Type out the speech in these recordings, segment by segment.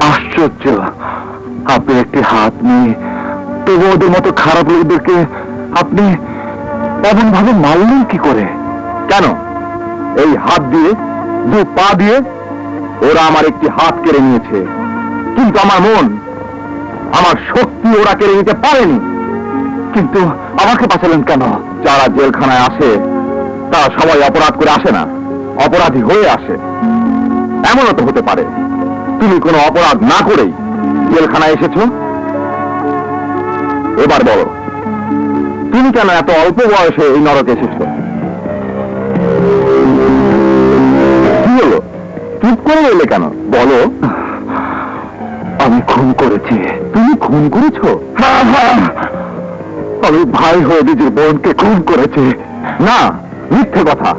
আশ্চর্য। আপনি একটি হাত নিয়ে তবু ওদের মতো খারাপ লোকদেরকে আপনি এমন ভাবে মারলেন কি করে? কেন? এই হাত দিয়ে, দু পা দিয়ে ওরা আমার একটি হাত কেড়ে নিয়েছে। কিন্তু আমার মন, আমার শক্তি ওরা কেড়ে নিতে পারেনি। কিন্তু আমাকে বাঁচালেন কেন? যারা জেলখানায় আসে তারা সবাই অপরাধ করে আসে না। অপরাধী হয়ে আসে। এমনও তো হতে পারে। তুমি কোনো অপরাধ না করেই জেলখানায় এসেছ? এবার বলো, তুমি কেন এত অল্প বয়সে এই নরকে এসেছ? কি হলো? চুপ করে এলে কেন? বলো। আমি খুন করেছি। তুমি খুন করেছ? হ্যাঁ হ্যাঁ। আমি ভাই হয়ে নিজের বোনকে খুন করেছি। না মিথ্যে কথা।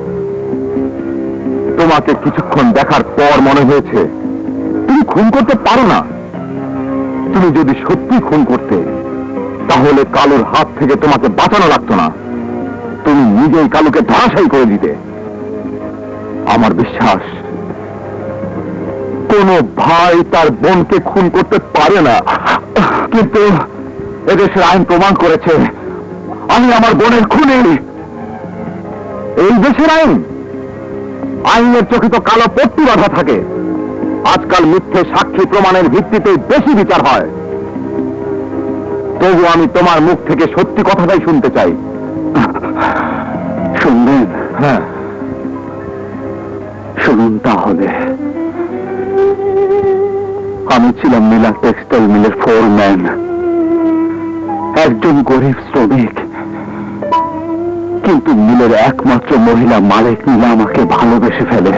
তোমাকে কিছুক্ষণ দেখার পর মনে হয়েছে, তুমি খুন করতে পারো না। তুমি যদি সত্যি খুন করতে, তাহলে কালুর হাত থেকে তোমাকে বাঁচানো লাগতো না। তুমি নিজেই কালুকে ধরাশায়ী করে দিতে। আমার বিশ্বাস, কোন ভাই তার বোনকে খুন করতে পারে না। কিন্তু এদেশের আইন প্রমাণ করেছে, আমি আমার বোনের খুনি। এই দেশের আইন আইনের চোখে তো কালো পট্টি বাধা থাকে। আজকাল মিথ্যে সাক্ষী প্রমাণের ভিত্তিতে বেশি বিচার হয়। তবু আমি তোমার মুখ থেকে সত্যি কথাটাই শুনতে চাই। শুনবেন? হ্যাঁ। শুনুন তাহলে। আমি ছিলাম মিলা টেক্সটাইল মিলের ফোরম্যান। একজন গরিব শ্রমিক। কিন্তু মিলের একমাত্র মহিলা মালিক নীলা আমাকে ভালোবেসে ফেলে।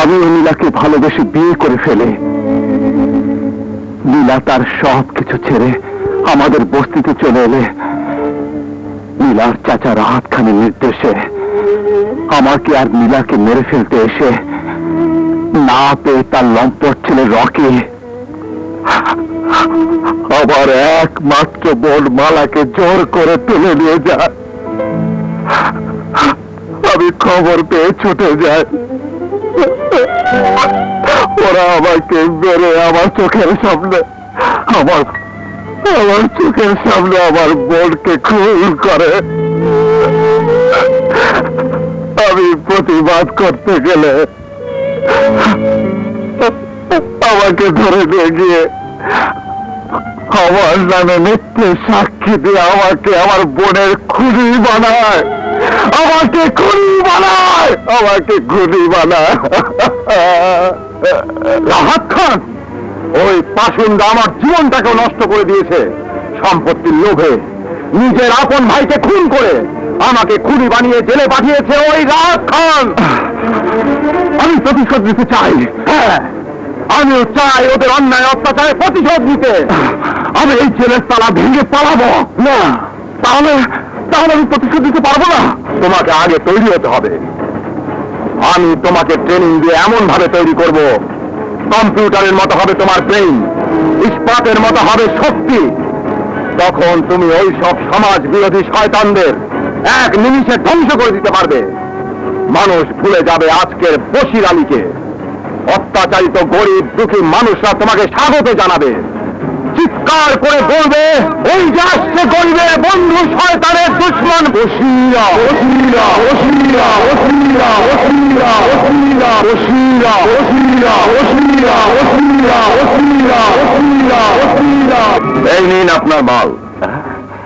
আমি নীলাকে ভালোবেসে বিয়ে করে ফেলে। নীলা তার সব কিছু ছেড়ে আমাদের বস্তিতে চলে এলে নীলার চাচা রাহাত খানের নির্দেশে আমাকে আর নীলাকে মেরে ফেলতে এসে না পেয়ে তার লম্পট ছেলে রকি আবার একমাত্র বোন মালাকে জোর করে তুলে নিয়ে যায়। আমি খবর পেয়ে ছুটে যাই। ওরা আমাকে মেরে আমার চোখের সামনে, আমার আমার চোখের সামনে আমার বোনকে খুন করে। আমি প্রতিবাদ করতে গেলে আমাকে ধরে নিয়ে গিয়ে আমার নামে মিথ্যে সাক্ষী দিয়ে আমাকে আমার বোনের খুনি বানায়। আমাকে খুনি বানায়। আমাকে খুনি বানায়। খান, ওই পাশুন্দা আমার জীবনটাকে নষ্ট করে দিয়েছে। সম্পত্তির লোভে নিজের আপন ভাইকে খুন করে আমাকে খুনি বানিয়ে জেলে পাঠিয়েছে ওই রাহাত খান। আমি প্রতিশোধ নিতে চাই। হ্যাঁ। আমিও চাই ওদের অন্যায় অত্যাচারে প্রতিশোধ নিতে। আমি এই ছেলের তালা ভেঙে পালাবো। না। তাহলে তাহলে আমি প্রতিশোধ দিতে পারব না। তোমাকে আগে তৈরি হতে হবে। আমি তোমাকে ট্রেনিং দিয়ে এমন ভাবে তৈরি করব। কম্পিউটারের মতো হবে তোমার ব্রেইন ইস্পাতের মতো হবে শক্তি। তখন তুমি ওই সব সমাজ বিরোধী শয়তানদের এক নিমিষে ধ্বংস করে দিতে পারবে। মানুষ ভুলে যাবে আজকের বসির আলীকে। অত্যাচারিত গরিব দুঃখী মানুষরা তোমাকে স্বাগত জানাবে চিৎকার করে বলবে ওই যে আসছে গরিবের বন্ধু শয়তানের দুশ্মন বসিরা বসিরা বসিরা বসিরা বসিরা বসিরা বসিরা বসিরা বসিরা বসিরা বসিরা বসিরা বসিরা এই নিন আপনার মাল